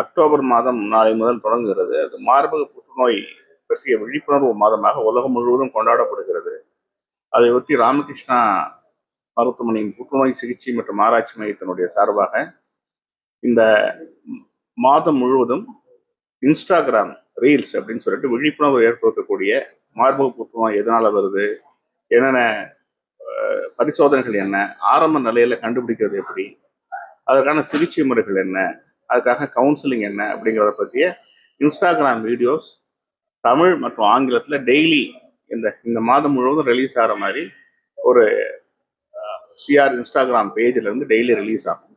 October மாதம் நாளை முதல் தொடங்குகிறது. அது மார்பக புற்றுநோய் பற்றிய விழிப்புணர்வு மாதமாக உலகம் முழுவதும் கொண்டாடப்படுகிறது. அதை ஒட்டி ராமகிருஷ்ணா மருத்துவமனையின் புற்றுநோய் சிகிச்சை மற்றும் ஆராய்ச்சி மையத்தினுடைய சார்பாக இந்த மாதம் முழுவதும் இன்ஸ்டாகிராம் ரீல்ஸ் அப்படின்னு சொல்லிட்டு விழிப்புணர்வு ஏற்படுத்தக்கூடிய மார்பக புற்றுநோய் எதனால் வருது? என்னென்ன பரிசோதனைகள் என்ன? ஆரம்ப நிலையில் கண்டுபிடிக்கிறது எப்படி? அதற்கான சிகிச்சை முறைகள் என்ன? அதுக்காக கவுன்சிலிங் என்ன அப்படிங்கிறத பற்றிய இன்ஸ்டாகிராம் வீடியோஸ் தமிழ் மற்றும் ஆங்கிலத்தில் டெய்லி இந்த இந்த மாதம் முழுவதும் ரிலீஸ் ஆகிற மாதிரி ஒரு ஸ்ரீஆர் இன்ஸ்டாகிராம் பேஜில் இருந்து டெய்லி ரிலீஸ் ஆகும்.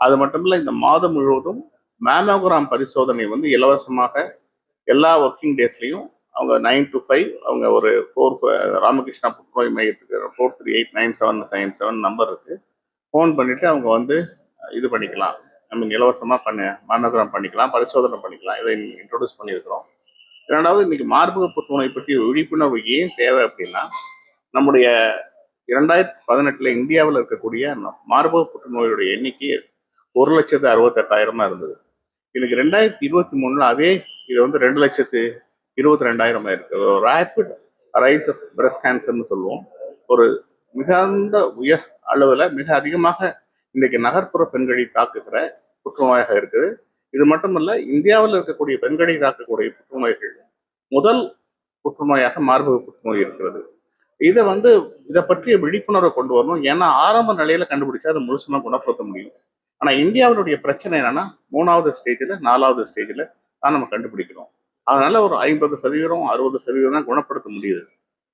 அது மட்டும் இல்லை இந்த மாதம் முழுவதும் மேமோகிராம் பரிசோதனை வந்து இலவசமாக எல்லா ஒர்க்கிங் டேஸ்லையும் அவங்க நைன் டு ஃபைவ் அவங்க ஒரு ஃபோர் ராமகிருஷ்ணா புற்றுநோய் மையத்துக்கு four three eight nine seven nine seven number இருக்குது ஃபோன் பண்ணிவிட்டு அவங்க வந்து இது பண்ணிக்கலாம். நமக்கு இலவசமாக பண்ண மரணகரம் பண்ணிக்கலாம் பரிசோதனை பண்ணிக்கலாம். இதை இன்ட்ரோடியூஸ் பண்ணியிருக்கிறோம். இரண்டாவது இன்னைக்கு மார்பக புற்றுநோய் பற்றி விழிப்புணர்வு ஏன் தேவை அப்படின்னா நம்முடைய இரண்டாயிரத்தி பதினெட்டில் இந்தியாவில் இருக்கக்கூடிய மார்பக புற்றுநோயுடைய எண்ணிக்கை ஒரு லட்சத்து அறுபத்தெட்டாயிரமா இருந்தது. இன்னைக்கு ரெண்டாயிரத்தி இருபத்தி மூணுல அதே இது வந்து ரெண்டு லட்சத்து இருபத்தி ரெண்டாயிரமா இருக்கு ஒரு ரேபிட் ரைஸ் ஆஃப் பிரஸ்ட் கேன்சர்னு சொல்லுவோம். ஒரு மிகுந்த உயர் அளவில் மிக அதிகமாக இன்றைக்கு நகர்ப்புற பெண்களை தாக்குகிற புற்றுநோயாக இருக்குது. இது மட்டுமல்ல இந்தியாவில் இருக்கக்கூடிய பெண்களை தாக்கக்கூடிய புற்றுநோய்கள் முதல் புற்றுநோயாக மார்பக புற்றுநோய் இருக்கிறது. இதை வந்து இதை பற்றிய விழிப்புணர்வை கொண்டு வரணும். ஏன்னா ஆரம்ப நிலையில கண்டுபிடிச்சா அதை முழுசுமா குணப்படுத்த முடியும். ஆனால் இந்தியாவினுடைய பிரச்சனை என்னன்னா மூணாவது ஸ்டேஜில் நாலாவது ஸ்டேஜில் தான் நம்ம கண்டுபிடிக்கிறோம். அதனால ஒரு ஐம்பது சதவீதம் அறுபது சதவீதம் தான் குணப்படுத்த முடியுது.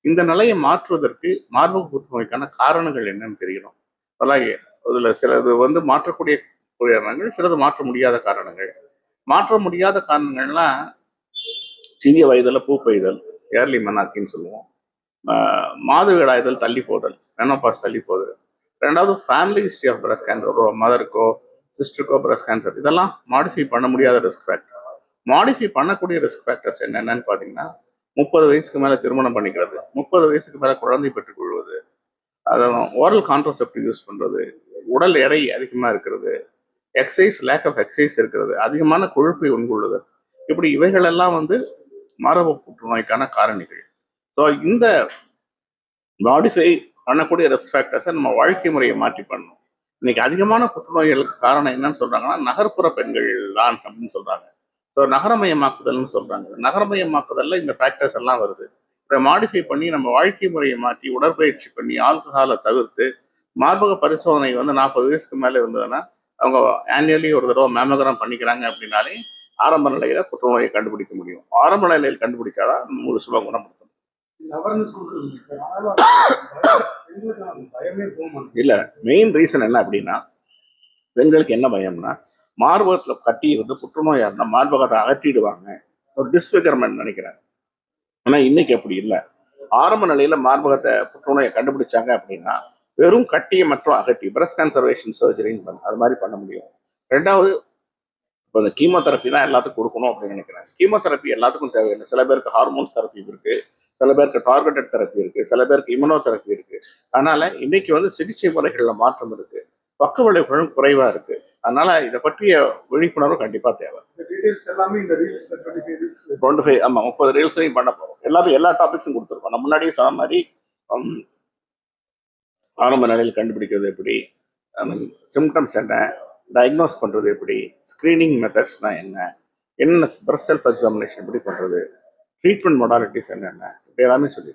இந்த நிலையை மாற்றுவதற்கு மார்பக புற்றுநோய்க்கான காரணங்கள் என்னன்னு தெரியணும். அதெல்லாம் அதில் சிலது வந்து மாற்றக்கூடிய காரணங்கள் சிலது மாற்ற முடியாத காரணங்கள். மாற்ற முடியாத காரணங்கள்லாம் சிறிய வயதில் பூ பெய்தல் ஏர்லி மெனாக்கின்னு சொல்லுவோம். ஆஹ் மாதவிடாய்தல் தள்ளி போதல் மெனோபாஸ் தள்ளி போதல். ரெண்டாவது family history of breast cancer ஒரு மதருக்கோ சிஸ்டருக்கோ பிரஸ்ட் கேன்சர் இதெல்லாம் மாடிஃபை பண்ண முடியாத ரிஸ்க் ஃபேக்டர் மாடிஃபை பண்ணக்கூடிய ரிஸ்க் ஃபேக்டர்ஸ் என்னென்னு பார்த்தீங்கன்னா முப்பது வயசுக்கு மேலே திருமணம் பண்ணிக்கிறது முப்பது வயசுக்கு மேலே குழந்தை பெற்றுக்கொள்வது அதை ஓரல் கான்ட்ரசெப்டிவ் யூஸ் பண்ணுறது உடல் எடை அதிகமாக இருக்கிறது எக்ஸசைஸ் லேக் ஆஃப் எக்ஸசைஸ் இருக்கிறது. அதிகமான கொழுப்பை உட்கொள்ளுதல் இப்படி இவைகளெல்லாம் வந்து மரபு புற்றுநோய்க்கான காரணிகள். ஸோ இந்த மாடிஃபை பண்ணக்கூடிய ரிஸ்க் ஃபேக்டர்ஸை நம்ம வாழ்க்கை முறையை மாற்றி பண்ணணும். இன்னைக்கு அதிகமான புற்றுநோய்களுக்கு காரணம் என்னன்னு சொல்றாங்கன்னா நகர்ப்புற பெண்கள் தான் அப்படின்னு சொல்றாங்க. ஸோ நகரமயமாக்குதல்னு சொல்றாங்க. நகரமயமாக்குதலில் நகரமயமாக்குதல்ல இந்த ஃபேக்டர்ஸ் எல்லாம் வருது. இதை மாடிஃபை பண்ணி நம்ம வாழ்க்கை முறையை மாற்றி உடற்பயிற்சி பண்ணி ஆல்கஹாலை தவிர்த்து மார்பக பரிசோதனை வந்து நாற்பது வயசுக்கு மேலே இருந்ததுன்னா அவங்க ஆனுவலி ஒரு தடவை மேமோகிராம் பண்ணிக்கிறாங்க அப்படின்னாலே ஆரம்ப நிலையில புற்றுநோயை கண்டுபிடிக்க முடியும். ஆரம்ப நிலையில் கண்டுபிடிச்சாதான் முழுசுமா குணப்படுத்த முடியும். அவேர்னஸ் கொடுக்குறது சார் ஆனாலும் அந்த பயம், பெண்களுக்கு அந்த பயமே போக மாட்டேங்குது. இல்ல மெயின் ரீசன் என்ன அப்படின்னா பெண்களுக்கு என்ன பயம்னா மார்பகத்துல கட்டி இருந்து புற்றுநோயா இருந்தா மார்பகத்தை அகற்றிடுவாங்க. ஒரு டிஸ்பிகர்மெண்ட் நினைக்கிறாங்க. ஆனா இன்னைக்கு அப்படி இல்லை. ஆரம்ப நிலையில மார்பகத்தை புற்றுநோயை கண்டுபிடிச்சாங்க அப்படின்னா வெறும் கட்டியை மட்டும் அகற்றி பிரஸ்ட் கன்சர்வேஷன் சர்ஜரின்னு பண்ண. அது மாதிரி பண்ண முடியும். ரெண்டாவது இப்போ இந்த கீமோதெரப்பி தான் எல்லாத்துக்கும் கொடுக்கணும் அப்படின்னு நினைக்கிறேன். கீமோதெரப்பி எல்லாத்துக்கும் தேவையில்லை. சில பேருக்கு ஹார்மோன்ஸ் தெரப்பி இருக்கு. சில பேருக்கு டார்கெட்டட் தெரப்பி இருக்கு. சில பேருக்கு இம்யூனோதெரப்பி இருக்கு. அதனால இன்னைக்கு வந்து சிகிச்சை முறைகள்ல மாற்றம் இருக்கு. பக்க விளைவுகளும் குறைவா இருக்கு. அதனால இதை பற்றிய விழிப்புணர்வு கண்டிப்பா தேவை. இந்த டீடைல்ஸ் எல்லாமே இந்த reels twenty five reels twenty five ஆமா முப்பது ரீல்ஸையும் பண்ண போறோம். எல்லாரும் எல்லா டாபிக்ஸும் கொடுத்துருக்கோம். நம்ம முன்னாடியே சொன்ன மாதிரி ஆரம்ப நிலையில் கண்டுபிடிக்கிறது எப்படி? சிம்டம்ஸ் என்ன? டயக்னோஸ் பண்ணுறது எப்படி? ஸ்க்ரீனிங் மெத்தட்ஸ்னா என்ன? என்ன பிரஸ்ட் செல்ஃப் எக்ஸாமினேஷன் எப்படி பண்ணுறது ட்ரீட்மெண்ட் மொடாலிட்டிஸ் என்னென்ன? இப்படி எல்லாமே சொல்லி